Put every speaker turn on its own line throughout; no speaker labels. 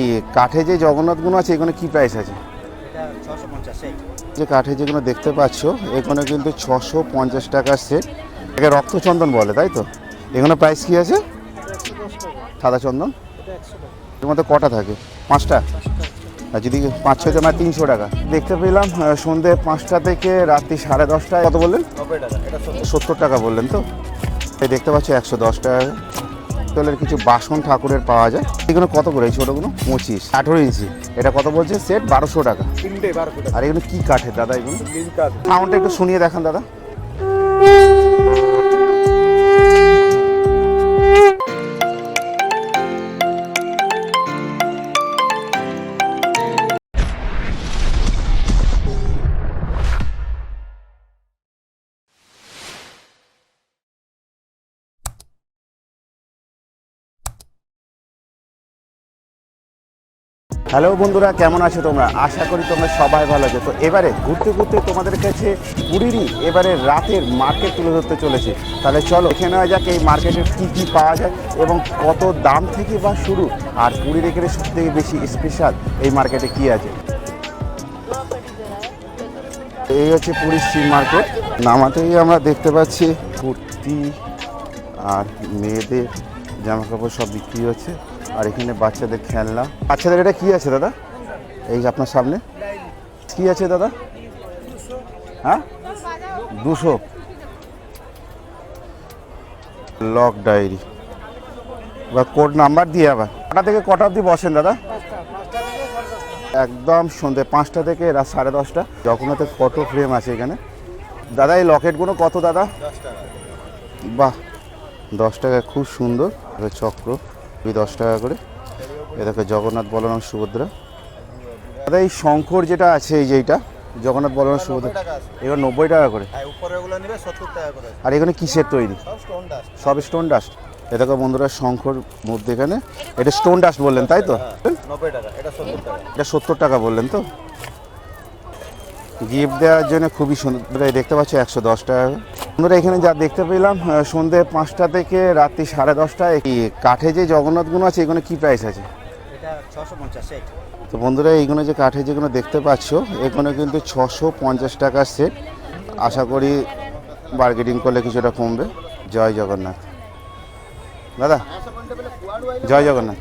এই কাঠে যে জগন্নাথগুলো আছে এখানে কি প্রাইস আছে? যে কাঠে যেগুলো দেখতে পাচ্ছ এখানে কিন্তু ছশো পঞ্চাশ টাকার সেট একে রক্তচন্দন বলে তাই তো? এখানে প্রাইস কি আছে? সাদা চন্দন। এর মধ্যে কটা থাকে? পাঁচটা? আর যদি পাঁচ ছয়টা মানে তিনশো টাকা। দেখতে পেলাম সন্ধে পাঁচটা থেকে রাত্রি সাড়ে দশটায়। কত বললেন?
সত্তর
টাকা বললেন তো? এই দেখতে পাচ্ছ একশো দশ টাকা। পিতলের কিছু বাসন ঠাকুরের পাওয়া যায়। এগুলো কত করে? এই ছোটোগুলো? পঁচিশ। আঠেরো ইঞ্চি। এটা কত বলছে? সেট বারোশো টাকা। আর এগুলো কি কাঠের? দাদা এগুলো? সাউন্ডটা একটু শুনিয়ে দেখান দাদা। হ্যালো বন্ধুরা, কেমন আছো তোমরা? আশা করি তোমরা সবাই ভালো আছো। তো এবারে ঘুরতে ঘুরতে তোমাদের কাছে পুরীরই এবারে রাতের মার্কেট তুলে ধরতে চলেছি। তাহলে চলো দেখে নেওয়া যাক, এই মার্কেটে কী কী পাওয়া যায় এবং কত দাম থেকে বা শুরু, আর পুরীর এখানে সব থেকে বেশি স্পেশাল এই মার্কেটে কী আছে? এই হচ্ছে পুরীর সি মার্কেট নামাতেই আমরা দেখতে পাচ্ছি কুর্তি আর মেয়েদের জামা কাপড় সব বিক্রি হচ্ছে। আর এখানে বাচ্চাদের খেলনা। বাচ্চাদের এটা কি আছে দাদা? এই যে আপনার সামনে। কি আছে দাদা? হ্যাঁ? দুশো। Lock diary. বা কোড নাম্বার দিয়ে আবার। কটা থেকে কটা অবধি বসেন দাদা? একদম সন্ধ্যে পাঁচটা থেকে রাত সাড়ে দশটা। জগন্নাথের ফটো ফ্রেম আছে এখানে। দাদা এই লকেটগুলো কত দাদা? বাহ দশ টাকা খুব সুন্দর। চক্র। দশ টাকা করে। এ দেখো জগন্নাথ বলরাম সুভদ্রা। দাদা এই শঙ্কর যেটা আছে এই যেইটা জগন্নাথ বলরাম সুভদ্রা এগুলো নব্বই টাকা করে।
আর সত্তর টাকা করে।
আর এখানে কিসের তৈরি?
সব স্টোন ডাস্ট
এ দেখো বন্ধুরা শঙ্কর মধ্যে এখানে। এটা স্টোন ডাস্ট বললেন তাই তো?
এটা সত্তর টাকা।
এটা সত্তর টাকা বললেন তো? গিফট দেওয়ার জন্য খুবই সুন্দর। দেখতে পাচ্ছ একশো দশ টাকা বন্ধুরা এখানে যা দেখতে পেলাম সন্ধে পাঁচটা থেকে রাত্রি সাড়ে দশটায় এই কাঠে যে জগন্নাথগুলো আছে এখানে কি প্রাইস আছে? তো বন্ধুরা এইগুলো যে কাঠে যেগুলো দেখতে পাচ্ছ এখানে কিন্তু ছশো পঞ্চাশ টাকার সেট আশা করি বার্গেটিং করলে কিছুটা কমবে। জয় জগন্নাথ। দাদা জয় জগন্নাথ।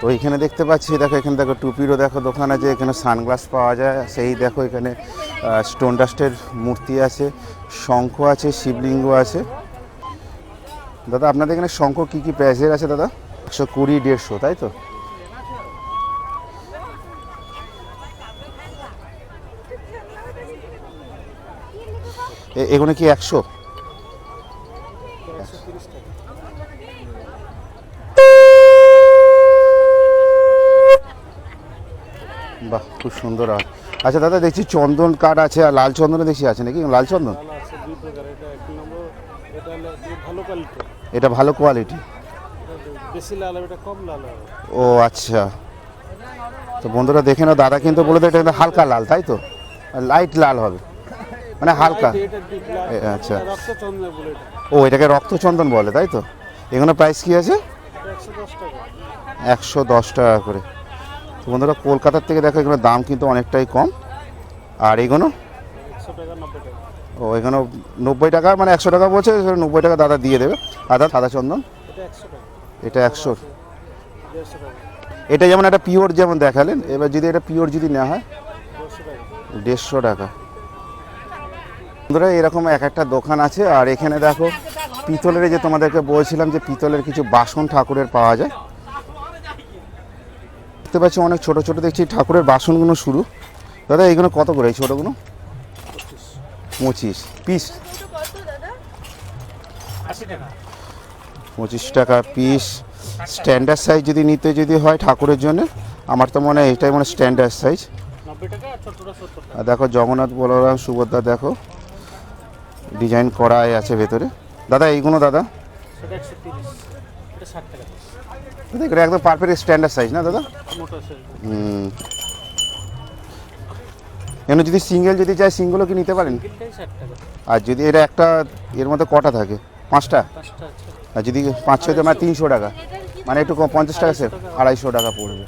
তো এখানে দেখতে পাচ্ছি, দেখো এখানে দেখো টুপিরও দেখো দোকান আছে, এখানে সানগ্লাস পাওয়া যায়, সেই দেখো এখানে স্টোন ডাস্টের মূর্তি আছে, শঙ্খ আছে, শিবলিঙ্গ আছে। দাদা, আপনাদের এখানে শঙ্খ কী কী প্রাইসের আছে দাদা? একশো কুড়ি, দেড়শো, তাই তো? এগুলো কি একশো বাহ খুব সুন্দর আর আচ্ছা দাদা দেখছি চন্দন কাঠ আছে আর লাল চন্দনও দেখছি আছে নাকি? লাল চন্দন?
এটা ভালো কোয়ালিটি
ও আচ্ছা। তো বন্ধুরা দেখে নাও দাদা কিন্তু বলে দেয় এটা হালকা লাল তাই তো? লাইট লাল হবে। মানে হালকা। আচ্ছা। ও এটাকে রক্তচন্দন বলে তাই তো? এখানে প্রাইস কি আছে?
একশো দশ টাকা
করে। তো বন্ধুরা, কলকাতার থেকে দেখো এখানে দাম কিন্তু অনেকটাই কম। আর এগুলো? ও এখানে নব্বই টাকা মানে একশো টাকা বলছে নব্বই টাকা দাদা দিয়ে দেবে। আদা সাদা চন্দন?
এটা একশো।
এটা যেমন একটা পিওর যেমন দেখালেন, এবার যদি এটা পিওর যদি নেওয়া হয়,
দেড়শো টাকা।
বন্ধুরা, এরকম এক একটা দোকান আছে, আর এখানে দেখো, পিতলের যে তোমাদেরকে বলছিলাম যে পিতলের কিছু বাসন ঠাকুরের পাওয়া যায়। দেখতে পাচ্ছি অনেক ছোট ছোট, দেখছি ঠাকুরের বাসনগুলো শুরু। দাদা, এইগুলো কত করে, এই ছোটোগুলো? পঁচিশ। পিস? পঁচিশ টাকা পিস। স্ট্যান্ডার্ড সাইজ যদি নিতে যদি হয় ঠাকুরের জন্য, আমার তো মনে হয় এটাই মানে স্ট্যান্ডার্ড সাইজ
আর
দেখো জগন্নাথ বলরাম, সুভদ্রা, দেখো। ডিজাইন করাই আছে ভেতরে। দাদা, এইগুলো দাদা?
এটা টাকা
একদম পারফেক্ট স্ট্যান্ডার্ড সাইজ না দাদা?
মোটা সাইজ
হুম। এখানে যদি সিঙ্গেল যদি চাই সিঙ্গেলও কি নিতে পারেন? আর যদি এটা একটা এর মধ্যে কটা থাকে? পাঁচটা? আর যদি পাঁচ ছয়তে মানে তিনশো টাকা। মানে একটু পঞ্চাশ টাকা সেট আড়াইশো টাকা পড়বে।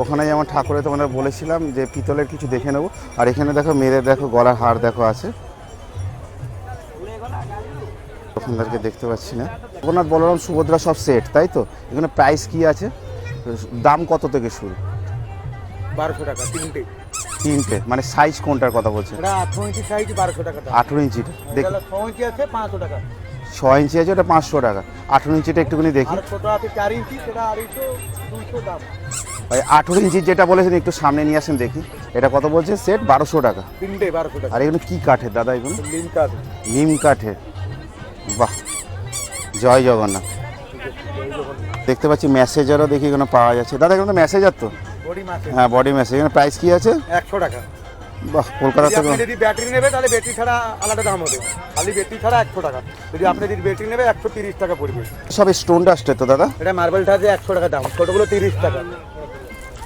ওখানে যেমন ঠাকুরে তোমাদের বলেছিলাম যে পিতলের কিছু দেখে নেব। আর এখানে দেখো মেয়েদের দেখো গলার হার দেখো আছে। দোকানদারকে দেখতে পাচ্ছি না। জগন্নাথ বলরাম সুভদ্রা সব সেট তাই তো? এখানে প্রাইস কি আছে? দাম কত থেকে শুরু?
বারোশো টাকা তিনটে।
তিনটে মানে সাইজ কোনটার কথা বলছে
এটা আঠারো ইঞ্চি সাইজ বারোশো টাকা দাম।
আঠেরো ইঞ্চিটা দেখ
ছ ইঞ্চি আছে পাঁচশো টাকা।
ছ ইঞ্চি আছে ওটা পাঁচশো টাকা। আঠেরো ইঞ্চিটা একটুখানি দেখি। ভাই আঠেরো ইঞ্চি যেটা বলেছেন একটু সামনে নিয়ে আসেন দেখি। এটা কত বলছে? সেট বারোশো টাকা।
তিনটে বারোশো টাকা।
আর এগুলো কি কাঠের? দাদা এগুলো
কার্ড
নিম কাঠের। বাহ জয় জগন্নাথ। দেখতে পাচ্ছি মেসেজারও দেখি এখানে পাওয়া যাচ্ছে। দাদা এখানে তো মেসেজার তো? হ্যাঁ বডি মেসেজ এখানে প্রাইস কি আছে?
একশো টাকা।
বাহ কলকাতা থেকে
যদি ব্যাটারি নেবে তাহলে ব্যাটারি ছাড়া আলাদা দাম হবে। খালি ব্যাটারি ছাড়া একশো টাকা। যদি আপনি যদি ব্যাটারি নেবে একশো তিরিশ টাকা পড়বে।
সব স্টোন ডাস্টের তো দাদা?
এটা মার্বেলটা আছে একশো টাকা দাম। ছোটোগুলো তিরিশ টাকা।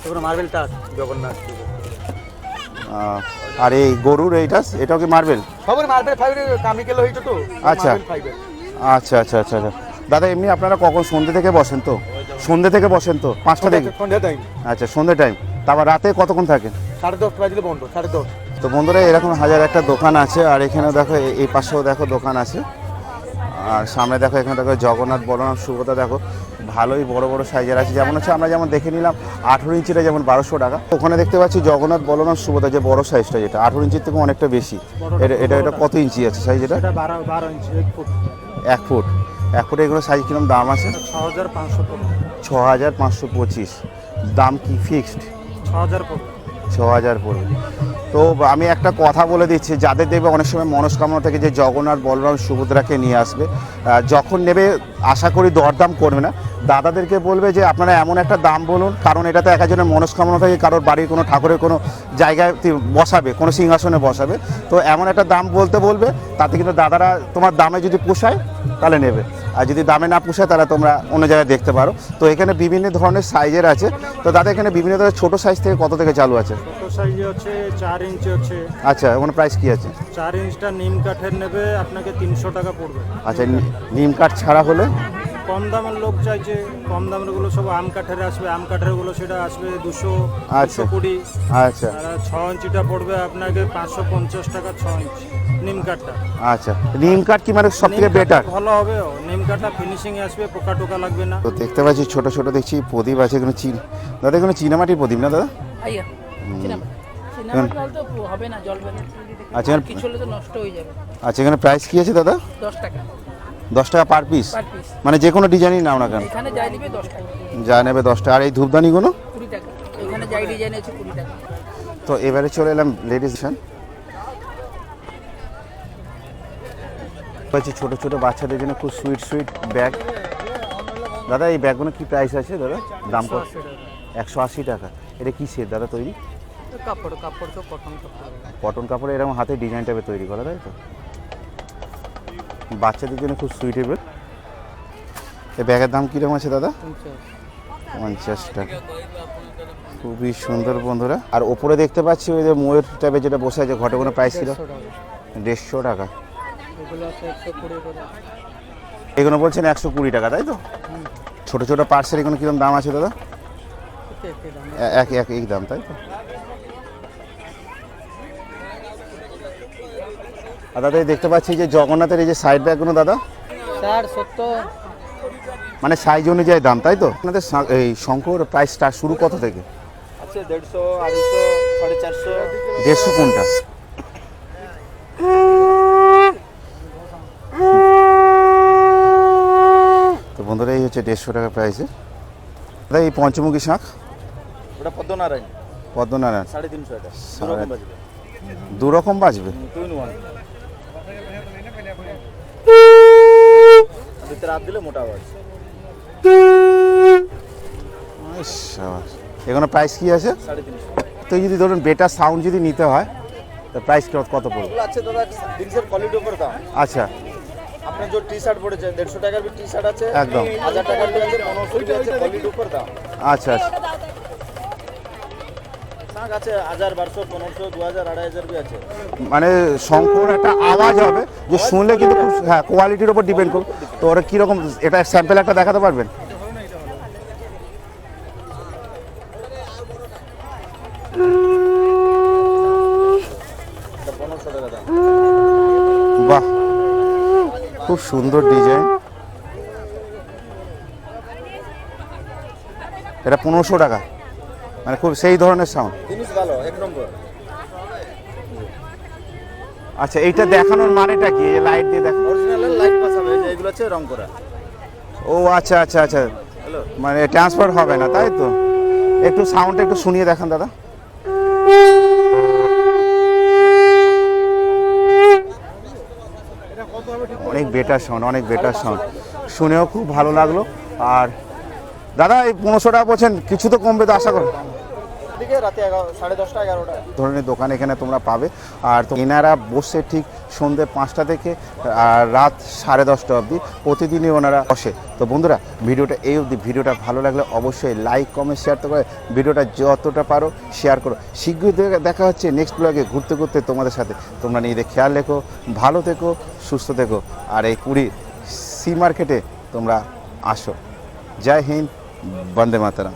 তারপরে মার্বেলটা আছে জগন্নাথ
আর এই গরুর এইটা এটাও কি মার্বেল
সবার মার্বেল ফাইবার কেমিক্যাল হইতো তো।
আচ্ছা। আচ্ছা আচ্ছা আচ্ছা আচ্ছা। দাদা এমনি আপনারা কখন সন্ধ্যে থেকে বসেন তো? সন্ধ্যে থেকে বসেন তো? পাঁচটা থেকে?
সন্ধ্যা টাইম
আচ্ছা সন্ধ্যে টাইম তারপর রাতে কতক্ষণ থাকেন
সাড়ে দশটা বাজলে বন্ধ সাড়ে দশ।
তো বন্ধুরা এরকম হাজার একটা দোকান আছে আর এখানে দেখো এই পাশেও দেখো দোকান আছে। আর সামনে দেখো এখানে দেখো জগন্নাথ বলরাম সুভদ্রা দেখো ভালোই বড় বড় সাইজের আছে। যেমন হচ্ছে আমরা যেমন দেখে নিলাম আঠেরো ইঞ্চিটা যেমন বারোশো টাকা ওখানে দেখতে পাচ্ছি জগন্নাথ বলরাম সুভদ্রা যে বড় সাইজটা যেটা আঠেরো ইঞ্চির থেকে অনেকটা বেশি। এটা এটা এটা কত ইঞ্চি আছে সাইজ এটা?
এক ফুট।
এক ফুট। এগুলো সাইজ কীরকম দাম আছে?
ছ হাজার পাঁচশো
ছ হাজার পাঁচশো পঁচিশ। দাম কি ফিক্সড
ছ হাজার পড়বে।
ছ হাজার পড়বে। তো আমি একটা কথা বলে দিচ্ছি, যাদের দেখবে অনেক সময় মনস্কামনা থেকে যে জগন্নাথ, বলরাম, সুভদ্রাকে নিয়ে আসবে যখন নেবে আশা করি দরদাম করবে না। দাদাদেরকে বলবে যে, আপনারা এমন একটা দাম বলুন, কারণ এটা তো এক একজনের মনস্কামনা থেকে, কারোর বাড়ির কোনো ঠাকুরের কোনো জায়গায় বসাবে, কোনো সিংহাসনে বসাবে। তো এমন একটা দাম বলতে বলবে, তাতে কিন্তু দাদারা তোমার দামে যদি পোষায়, তাহলে নেবে। আর যদি দামে না পোষায় তাহলে তোমরা অন্য জায়গায় দেখতে পারো। তো এখানে বিভিন্ন ধরনের সাইজের আছে। তো দাদা এখানে বিভিন্ন ধরনের ছোটো সাইজ থেকে কত থেকে চালু আছে?
সাইজে হচ্ছে চার ইঞ্চি হচ্ছে।
আচ্ছা ওখানে প্রাইস কি আছে?
চার ইঞ্চটা নিম কাঠের নেবে আপনাকে তিনশো টাকা পড়বে।
আচ্ছা নিম কাঠ ছাড়া হলে?
কম দামের লোক চাইছে কম দামেরগুলো সব আম কাঠের আসবে। আম কাঠেরগুলো সেটা আসবে দুশো
আচ্ছা।
কুড়ি।
আচ্ছা।
ছ ইঞ্চিটা পড়বে আপনাকে পাঁচশো পঞ্চাশ টাকা ছ ইঞ্চি নিম কাঠটা।
আচ্ছা। নিম কাঠ কি মানে সব থেকে বেটার
ভালো হবে ও। ফিনিশিং আসবে পোকা টোকা লাগবে না।
তো দেখতে পাচ্ছি ছোট ছোট দেখছি প্রদীপ আছে এখানে চিন। দাদা এখানে চীনামাটির প্রদীপ না দাদা?
আইয়া সিনেমা সিনেমা জল তো হবে না জল বেরোবে
আচ্ছা এখানে-
কিছু হলে তো নষ্ট হয়ে যাবে।
আচ্ছা এখানে প্রাইস কি আছে দাদা?
দশ টাকা।
দশ টাকা পার পিস মানে যে কোনো ডিজাইনই নাও না কেন?
এখানে যাই নিবে দশ টাকা।
যা নেবে দশ টাকা। আর এই ধূপদানিগুলো
কুড়ি টাকা। এখানে যাই ডিজাইন আছে কুড়ি টাকা।
তো এবারে চলে এলাম লেডিস পাচ্ছি ছোট ছোট বাচ্চাদের জন্য খুব সুইট সুইট ব্যাগ দাদা এই ব্যাগগুলো কি প্রাইস আছে দাদা? দাম কত? একশো আশি টাকা। এটা কি সেট দাদা তৈরি?
কাপড় কাপড় তো কটন কাপড়।
কটন কাপড়ে এরকম হাতে ডিজাইন টাইপের তৈরি করা তাই তো? বাচ্চাদের জন্য খুব সুইটেবল এই ব্যাগের দাম কীরকম আছে দাদা? পঞ্চাশ টাকা। খুবই সুন্দর বন্ধুরা। আর ওপরে দেখতে পাচ্ছি ওই যে ময়ূর টাইপের যেটা বসে আছে ঘটে কোনো প্রাইস ছিল? দেড়শো টাকা।
এগুলো
বলছেন একশো কুড়ি টাকা তাই তো? ছোটো ছোটো পার্সেল এগুলো কীরকম দাম আছে দাদা?
একই
এক এক এক দাম তাই তো? আর দাদা দেখতে পাচ্ছি যে জগন্নাথের এই যে সাইড ব্যাগগুলো দাদা? মানে সাইজ অনুযায়ী দাম তাই তো? আপনাদের এই শঙ্কর প্রাইসটা শুরু কত থেকে?
আছে দেড়শো আড়াইশো সাড়ে চারশো।
দেড়শো কোনটা তো বন্ধুরা এই হচ্ছে দেড়শো টাকা প্রাইসে দাদা এই পঞ্চমুখী শাঁখ?
ওটা পদ্মনারায়ণ।
পদ্মনারায়ণ।
সাড়ে তিনশো এটা
দু রকম বাজবে?
দিলে মোটা আওয়াজ।
এগুলো প্রাইস কি আছে? তো যদি ধরুন বেটার সাউন্ড যদি নিতে হয় তো প্রাইস কত পড়বে?
এগুলো দাদা জিন্সের কোয়ালিটির উপর দাম।
আচ্ছা।
আপনি যে টি শার্ট পরেছেন দেড়শো টাকার টি শার্ট আছে?
একদম।
হাজার টাকার আছে? পনেরোশো আছে? কোয়ালিটির উপর দাম।
আচ্ছা আচ্ছা। মানে সম্পূর্ণ একটা আওয়াজ হবে যে শুনলে কিন্তু খুব হ্যাঁ কোয়ালিটির উপর ডিপেন্ড করবে। তো ওরা কীরকম এটা স্যাম্পেল একটা দেখাতে পারবেন? বাহ। খুব সুন্দর ডিজাইন। এটা পনেরোশো টাকা। মানে খুব সেই ধরনের সাউন্ড
জিনিস ভালো এক নম্বর।
আচ্ছা এইটা দেখানোর মানেটা কি? লাইট দিয়ে দেখা
অরিজিনাল লাইট পাসাবে যে এগুলো হচ্ছে রং করা।
ও আচ্ছা আচ্ছা আচ্ছা। মানে ট্রান্সফার হবে না তাই তো? একটু সাউন্ডটা একটু শুনিয়ে দেখান দাদা। অনেক বেটার সাউন্ড অনেক বেটার সাউন্ড শুনেও খুব ভালো লাগল। আর দাদা, এই পনেরোশো টাকা বলছেন, কিছু তো কমবে তো আশা করো
সাড়ে দশটা, এগারোটা।
ধরনের দোকান এখানে তোমরা পাবে। আর এনারা বসে ঠিক সন্ধ্যে পাঁচটা থেকে, আর রাত সাড়ে দশটা অবধি প্রতিদিনই ওনারা বসে। তো বন্ধুরা, ভিডিওটা এই অবধি। ভিডিওটা ভালো লাগলে অবশ্যই লাইক কমেন্ট শেয়ার তো করে। ভিডিওটা যতটা পারো শেয়ার করো। শীঘ্রই দেখা- দেখা হচ্ছে নেক্সট ব্লগে ঘুরতে ঘুরতে তোমাদের সাথে। তোমরা নিজেদের খেয়াল রেখো, ভালো থেকো, সুস্থ থেকো। আর এই পুরীর সি মার্কেটে তোমরা আসো। জয় হিন্দ, বন্দে মাতারাম।